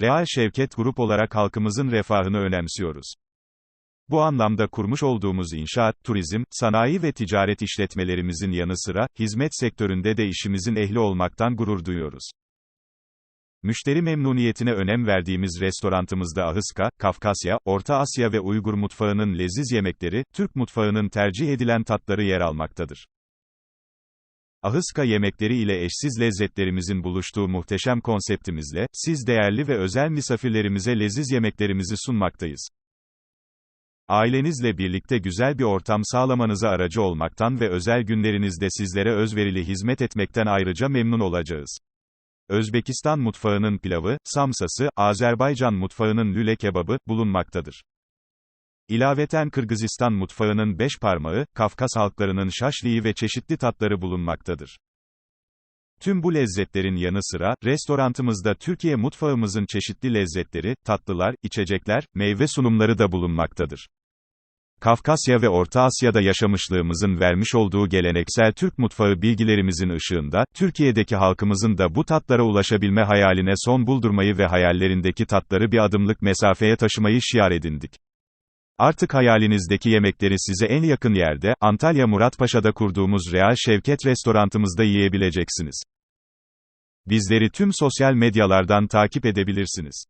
Real Şevket Grup olarak halkımızın refahını önemsiyoruz. Bu anlamda kurmuş olduğumuz inşaat, turizm, sanayi ve ticaret işletmelerimizin yanı sıra, hizmet sektöründe de işimizin ehli olmaktan gurur duyuyoruz. Müşteri memnuniyetine önem verdiğimiz restorantımızda Ahıska, Kafkasya, Orta Asya ve Uygur mutfağının leziz yemekleri, Türk mutfağının tercih edilen tatları yer almaktadır. Ahıska yemekleri ile eşsiz lezzetlerimizin buluştuğu muhteşem konseptimizle, siz değerli ve özel misafirlerimize leziz yemeklerimizi sunmaktayız. Ailenizle birlikte güzel bir ortam sağlamanıza aracı olmaktan ve özel günlerinizde sizlere özverili hizmet etmekten ayrıca memnun olacağız. Özbekistan mutfağının pilavı, samsası, Azerbaycan mutfağının lüle kebabı, bulunmaktadır. İlaveten Kırgızistan mutfağının beş parmağı, Kafkas halklarının şaşliği ve çeşitli tatları bulunmaktadır. Tüm bu lezzetlerin yanı sıra, restorantımızda Türkiye mutfağımızın çeşitli lezzetleri, tatlılar, içecekler, meyve sunumları da bulunmaktadır. Kafkasya ve Orta Asya'da yaşamışlığımızın vermiş olduğu geleneksel Türk mutfağı bilgilerimizin ışığında, Türkiye'deki halkımızın da bu tatlara ulaşabilme hayaline son buldurmayı ve hayallerindeki tatları bir adımlık mesafeye taşımayı şiar edindik. Artık hayalinizdeki yemekleri size en yakın yerde, Antalya Muratpaşa'da kurduğumuz Real Şevket restorantımızda yiyebileceksiniz. Bizleri tüm sosyal medyalardan takip edebilirsiniz.